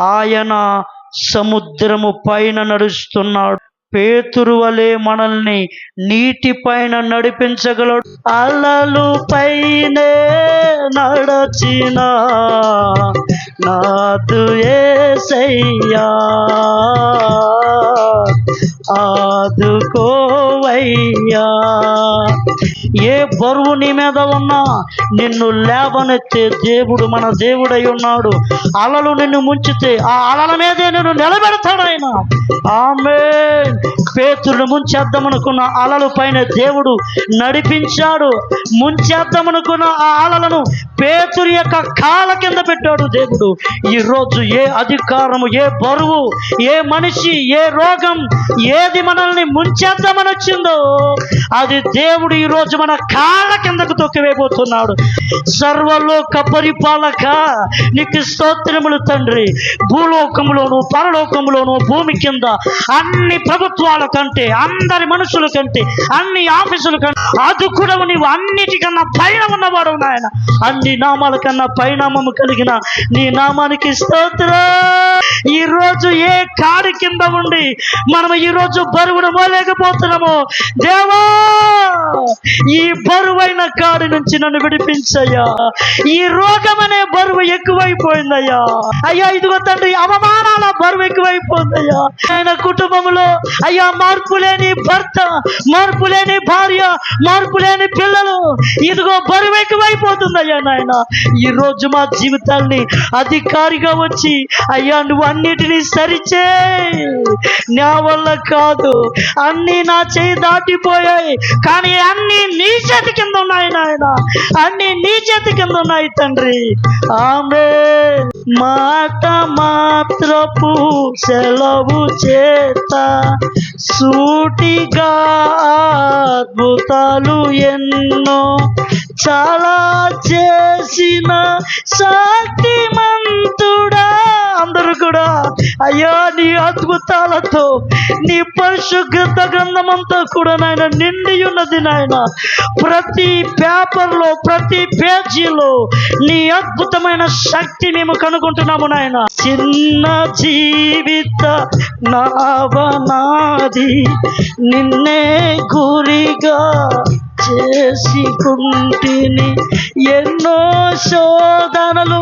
ఆయన సముద్రము పైన నడుస్తున్నాడు. పేతురు వలె మనల్ని నీటి పైన నడిపించగలడు. అలలు పైనే నడచిన నాదు ఏసయ్యా. ఆదుకోవయ్యా ఏ బరువు నీ మీద ఉన్నా నిన్ను లేవనెత్తే దేవుడు మన దేవుడై ఉన్నాడు. అలలు నిన్ను ముంచితే ఆ అలల మీదే నిన్ను నిలబెడతాడు ఆయన. ఆమె పేతుడు ముంచేద్దామనుకున్న అలలు పైన దేవుడు నడిపించాడు. ముంచేద్దామనుకున్న ఆ అలలను పేతురు యొక్క కాల కింద పెట్టాడు దేవుడు. ఈ రోజు ఏ అధికారము ఏ బరువు ఏ మనిషి ఏ రోగం ఏది మనల్ని ముంచేద్దామని వచ్చిందో అది దేవుడు ఈ రోజు మన కాళ్ళ కిందకు తొక్కివేయబోతున్నాడు. సర్వలోక పరిపాలక నీకు స్తోత్రములు తండ్రి. భూలోకములోను పరలోకములోను భూమి కింద అన్ని ప్రభుత్వాలు కంటే అందరి మనుషుల కంటే అన్ని ఆఫీసుల కంటే అదుకుడవు నీవు అన్నిటికన్నా పైన ఉన్నవాడు నాయన. అన్ని నామాల కన్నా పరిణామము కలిగిన నీ నామానికి స్తోత్రం. ఈరోజు ఏ కాడి కింద ఉండి మనం ఈ రోజు బరువును మోలేకపోతున్నాము దేవా! ఈ బరువైన కాడి నుంచి నన్ను విడిపించయ్యా. ఈ రోగం అనే బరువు ఎక్కువైపోయిందయ్యా. అయ్యా ఇదిగో తండ్రి అవమానాల బరువు ఎక్కువైపోయిందయ్యా. ఆయన కుటుంబంలో అయ్యా మార్పు లేని భర్త మార్పు లేని భార్య మార్పు లేని పిల్లలు. ఇదిగో బరువు నాయన. ఈ రోజు మా జీవితాల్ని అధికారిగా వచ్చి అయ్యా నువ్వు అన్నిటినీ సరిచే నా వల్ల కాదు. అన్ని నా చేయి దాటిపోయాయి. కానీ అన్ని నీ చేతి కింద ఉన్నాయి నాయన. అన్ని నీ చేతి కింద ఉన్నాయి తండ్రి. ఆమె మాట మాత్రపు సెలవు చేత సూటిగా అద్భుతాలు ఎన్నో చాలా చేసిన శక్తిమంతుడా అయ్యా నీ అద్భుతాలతో నీ పరిశుద్ధ గ్రంథమంతా కూడా నాయన నిండి ఉన్నది నాయన. ప్రతి పేపర్లో ప్రతి పేజీలో నీ అద్భుతమైన శక్తి మేము కనుగొంటున్నాము నాయన. చిన్న జీవిత నావనాది నిన్నే గురిగా చేసి కుంటిని ఎన్నో శోధనలు